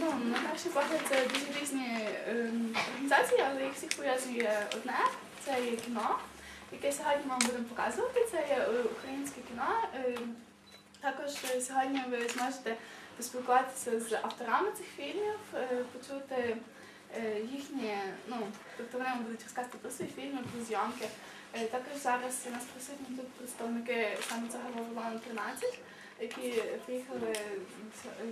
ну, на перший погляд це дуже різні ем, організації, але їх всіх пов'язує одне це є кіно, яке сьогодні ми вам будемо показувати. Це є е, українське кіно. Ем, Також е, сьогодні ви зможете поспілкуватися з авторами цих фільмів, е, почути їхні, ну, тобто вони будуть розказати про свої фільми, про зйомки. Також зараз у нас присутні тут представники саме цього Вавилону 13, які приїхали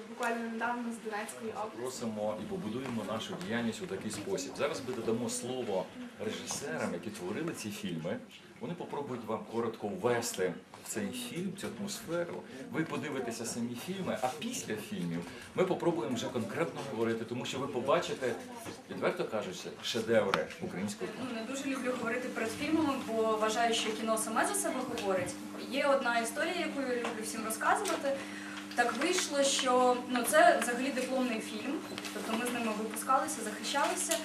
буквально недавно з Донецької області. Просимо і побудуємо нашу діяльність у такий спосіб. Зараз ми додамо слово режисерам, які творили ці фільми. Вони попробують вам коротко ввести цей фільм, цю атмосферу. Ви подивитеся самі фільми, а після фільмів ми попробуємо вже конкретно говорити, тому що ви побачите, відверто кажучи, шедеври українського кіно. Ну, не дуже люблю говорити перед фільмами, бо вважаю, що кіно саме за себе говорить. Є одна історія, яку я люблю всім розказувати. Так вийшло, що ну це взагалі дипломний фільм. Тобто ми з ними випускалися, захищалися.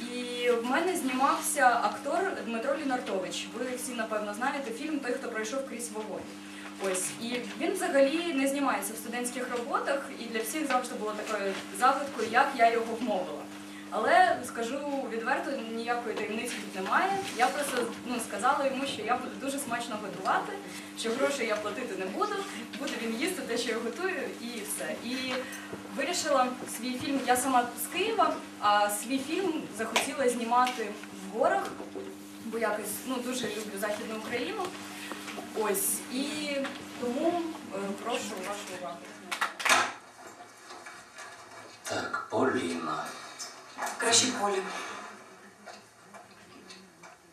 І в мене знімався актор Дмитро Лінартович. Ви всі напевно знаєте фільм Той, хто пройшов крізь вогонь. Ось і він взагалі не знімається в студентських роботах, і для всіх завжди було такою загадкою, як я його вмовила. Але скажу відверто, ніякої таємниці тут немає. Я просто ну, сказала йому, що я буду дуже смачно готувати, що грошей я платити не буду, буде він їсти те, що я готую, і все. І вирішила свій фільм. Я сама з Києва, а свій фільм захотіла знімати в горах, бо якось ну, дуже люблю Західну Україну. Ось і тому е, прошу вашу увагу. Так, Поліна. Краще полі.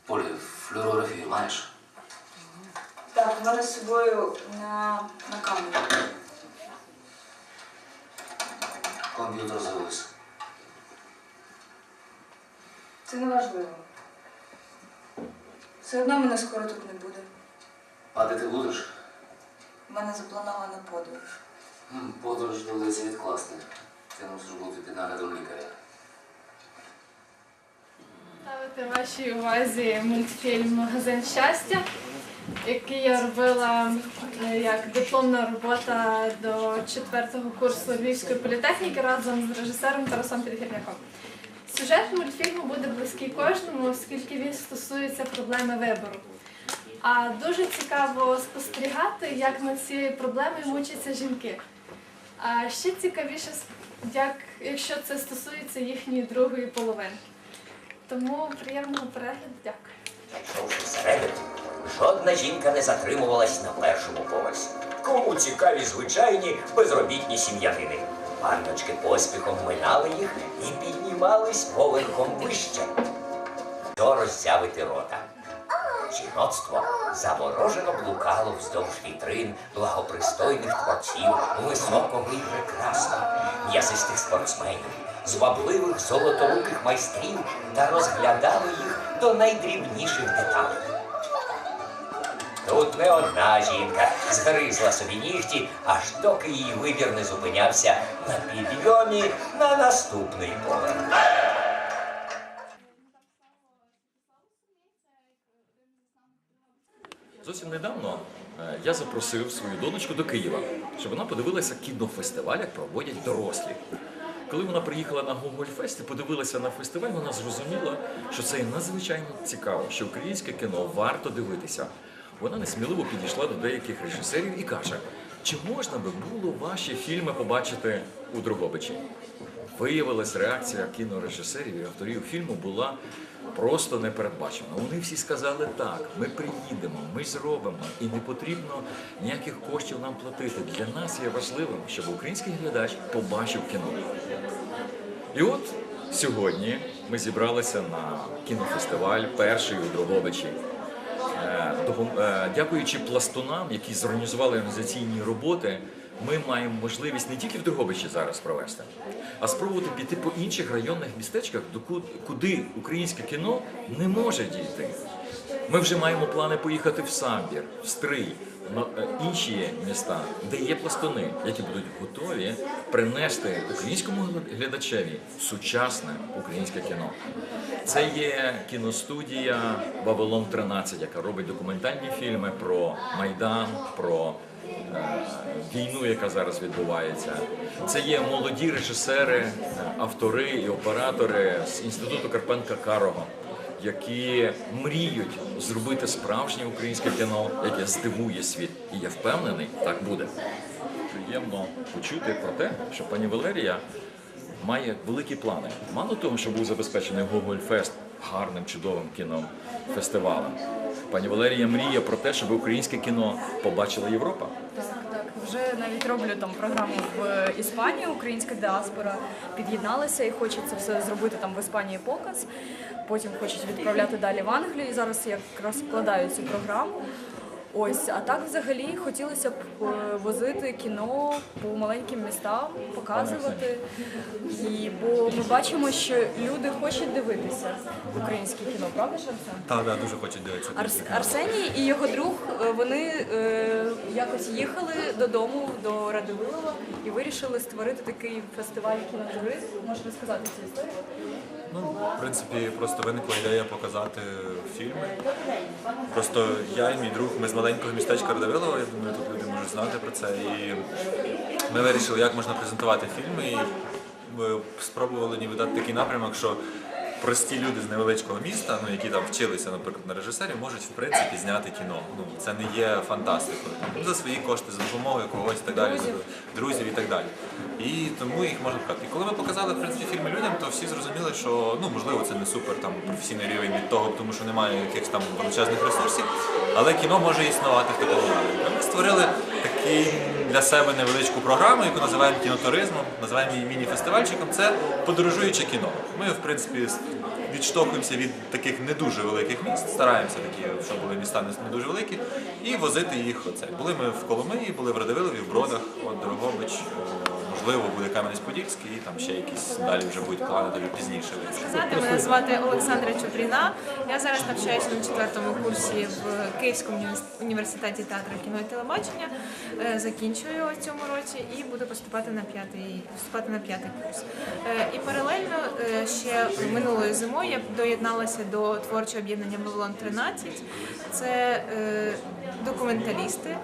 Полі, флюорографію маєш? Так, в мене з собою на, на камеру. Комп'ютер завис. Це не важливо. Все одно мене скоро тут не буде. А де ти будеш? У мене запланована подорож. М, Подорож доведеться відкласти. Ти мусиш бути під наглядом лікаря. Ставити вашій увазі мультфільм Магазин щастя, який я робила е, як дипломна робота до четвертого курсу Львівської політехніки разом з режисером Тарасом Підгірняком. Сюжет мультфільму буде близький кожному, оскільки він стосується проблеми вибору. А дуже цікаво спостерігати, як над цією проблемою мучаться жінки. А ще цікавіше, як, якщо це стосується їхньої другої половини. Тому приємного перегляду, дякую. Зайшовши всередину, жодна жінка не затримувалась на першому поверсі. Кому цікаві звичайні безробітні сім'янини. Панночки поспіхом минали їх і піднімались поверхом вище. Що роззявити рота. Жіноцтво заворожено блукало вздовж вітрин благопристойних творців, високого і прекрасного, м'ясистих спортсменів, звабливих золоторуких майстрів та розглядало їх до найдрібніших деталей. Тут не одна жінка згризла собі нігті, аж доки її вибір не зупинявся на підйомі на наступний поверх. Зовсім недавно е, я запросив свою донечку до Києва, щоб вона подивилася кінофестиваль, як проводять дорослі. Коли вона приїхала на Гогольфест і подивилася на фестиваль, вона зрозуміла, що це надзвичайно цікаво, що українське кіно варто дивитися. Вона несміливо підійшла до деяких режисерів і каже: чи можна би було ваші фільми побачити у Другобичі? Виявилась реакція кінорежисерів і авторів фільму була просто непередбачена. Вони всі сказали так, ми приїдемо, ми зробимо, і не потрібно ніяких коштів нам платити. Для нас є важливим, щоб український глядач побачив кіно. І от сьогодні ми зібралися на кінофестиваль перший у Дрогобичі. Е, е, Дякуючи пластунам, які зорганізували організаційні роботи, ми маємо можливість не тільки в Дрогобичі зараз провести, а спробувати піти по інших районних містечках, куди українське кіно не може дійти. Ми вже маємо плани поїхати в Самбір, в Стрий, е, інші міста, де є пластуни, які будуть готові принести українському глядачеві сучасне українське кіно. Це є кіностудія Вавилон 13, яка робить документальні фільми про Майдан, про війну, яка зараз відбувається. Це є молоді режисери, е, автори і оператори з інституту Карпенка Карого, які мріють зробити справжнє українське кіно, яке здивує світ. І я впевнений, так буде. Приємно почути про те, що пані Валерія має великі плани. Мало того, що був забезпечений Гоголь Фест гарним чудовим кінофестивалем. Пані Валерія мріє про те, щоб українське кіно побачила Європа. Вже навіть роблю там програму в Іспанії, українська діаспора під'єдналася і хоче це все зробити там в Іспанії показ. Потім хочуть відправляти далі в Англію. І зараз я якраз вкладаю цю програму. Ось, а так взагалі хотілося б е, возити кіно по маленьким містам, показувати. І бо ми бачимо, що люди хочуть дивитися українське кіно, правда ж Арсен? Так, да, дуже хочуть дивитися. Арс... Арсеній і його друг е, вони е, якось їхали додому до Радивилова і вирішили створити такий фестиваль кінотуризм. Можеш розказати цю історію? Ну, в принципі, просто виникла ідея показати фільми. Просто я і мій друг, ми з маленького містечка Радивилова, я думаю, тут люди можуть знати про це. І ми вирішили, як можна презентувати фільми. І ми спробували ніби дати такий напрямок, що прості люди з невеличкого міста, ну які там вчилися, наприклад, на режисерів, можуть в принципі зняти кіно. Ну це не є фантастикою. Ну, за свої кошти, за допомогою когось і так далі, друзів і так далі. І тому їх можна показати. І коли ми показали в принципі фільми людям, то всі зрозуміли, що ну можливо це не супер там професійний рівень від того, тому що немає якихось там величезних ресурсів, але кіно може існувати в такому напрямку. Ми створили такий для себе невеличку програму, яку називаємо кінотуризмом, називаємо її міні-фестивальчиком. Це подорожуюче кіно. Ми, в принципі, відштовхуємося від таких не дуже великих міст, стараємося такі, щоб були міста не дуже великі, і возити їх оце. Були ми в Коломиї, були в Радивилові, в Бродах, от Дорогобич, е, можливо, буде Кам'янець-Подільський, і там ще якісь далі вже будуть плани тоді пізніше. Сказати, мене звати Олександра Чупріна. Я зараз навчаюся на четвертому курсі в Київському університеті театру кіно і телебачення. Е, Закінчую в цьому році і буду поступати на п'ятий вступати на п'ятий курс. Е, І паралельно ще минулою зимою я доєдналася до творчого об'єднання Вавилон 13. Це е, документалісти.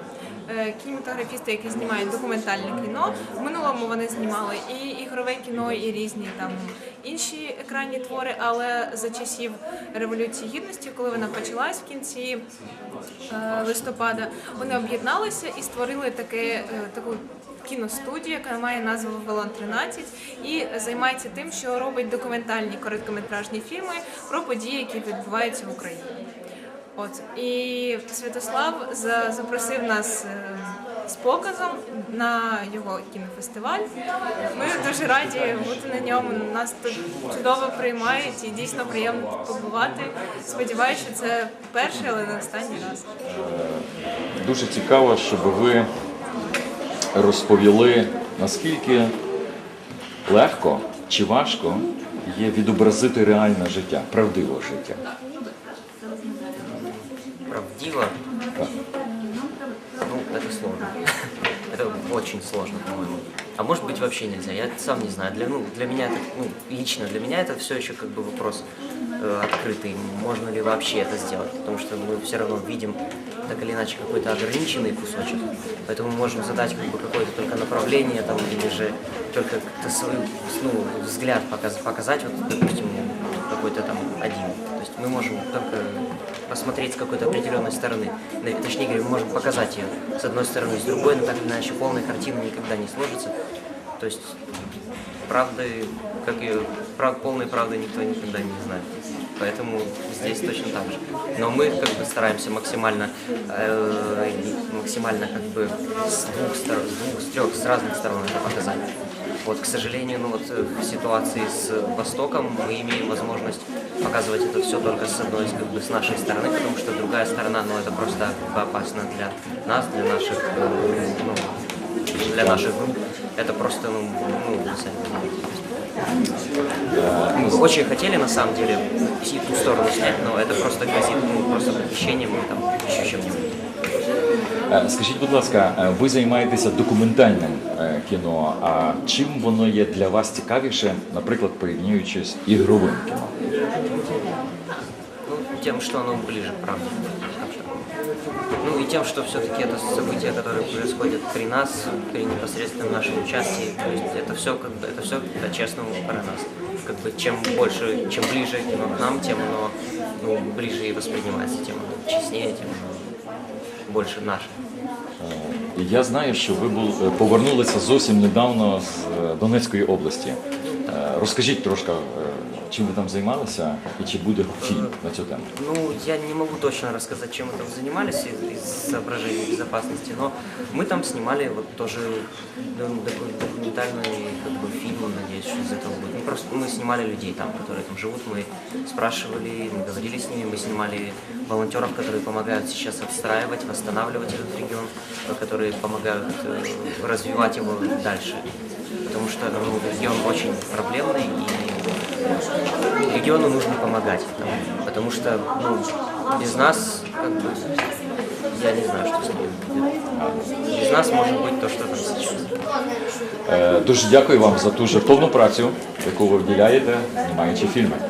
е, Кінематографісти, які знімають документальне кіно. В минулому вони знімали і ігрове кіно, і різні там інші екранні твори. Але за часів Революції Гідності, коли вона почалась в кінці е, листопада, вони об'єдналися і створили таке е, таку. Кіностудію, яка має назву Вавилон 13 і займається тим, що робить документальні короткометражні фільми про події, які відбуваються в Україні. От і Святослав запросив нас е, з показом на його кінофестиваль. Ми дуже раді бути на ньому. Нас тут чудово приймають і дійсно приємно тут побувати. Сподіваюся, що це перший, але не останній раз. Дуже цікаво, щоб ви розповіли, наскільки легко чи важко є відобразити реальне життя, правдиве життя. Правдиво? Ну, это сложно. Это очень сложно, по-моему. А может быть вообще нельзя, я сам не знаю. Для, ну, для меня это, ну, лично для меня это все еще как бы вопрос э, открытый. Можно ли вообще это сделать? Потому что мы все равно видим так или иначе какой-то ограниченный кусочек. Поэтому мы можем задать как бы какое-то только направление там, или же только как-то свой ну, взгляд показ- показать, вот, допустим, какой-то там один. То есть мы можем только посмотреть с какой-то определенной стороны. Точнее говоря, мы можем показать ее с одной стороны, с другой, но так или иначе полная картина никогда не сложится. То есть правды, как и прав, полной правды никто никогда не знает. Поэтому здесь точно так же. Но мы как бы стараемся максимально, э, максимально как бы с двух сторон, с двух, с трех, с разных сторон это показать. Вот, к сожалению, ну вот э, в ситуации с Востоком мы имеем возможность показывать это все только с одной, как бы с нашей стороны, потому что другая сторона, ну это просто опасно для нас, для наших, э, ну, для наших групп. Это просто, ну, ну сами понимаете. Мы бы очень хотели на самом деле и ту сторону снять, но это просто грозит ну, просто похищением и там еще чем-нибудь. Е, Скажіть, будь ласка, е, ви займаєтеся документальним е, кіно. А чим воно є для вас цікавіше, наприклад, порівнюючи з ігровим кіно? Ну, тем, что оно ближе к правде. скажем так. Ну и тем, что все-таки это события, которые происходят при нас, при непосредственном нашем участии. То есть это все как бы это все по-честному про нас. Как бы чем больше, чем ближе кино к нам, тем оно ну, ближе и воспринимается, тем оно честнее, тем оно больше наше. І Я знаю, що ви бул- е, повернулися зовсім недавно з е, Донецької області. Е, Розкажіть трошки, е, чим ви там займалися і чи буде фільм на цю тему? Ну, я не могу точно рассказать, чем мы там занимались из, из соображений безопасности, но мы там снимали вот тоже ну, такой документальный как бы, фильм, надеюсь, что из этого будет. Ну, просто мы снимали людей там, которые там живут, мы спрашивали, мы говорили с ними, мы снимали волонтеров, которые помогают сейчас отстраивать, восстанавливать этот регион, э, которые помогают э, развивать его дальше. Потому что ну, регион очень проблемный и региону нужно помогать, там, потому что ну, без нас, как бы, я не знаю, что с ним будет. Без нас может быть то, что там сейчас. Е, Дуже дякую вам за ту жертовну працю, яку ви вділяєте, знімаючи фільми.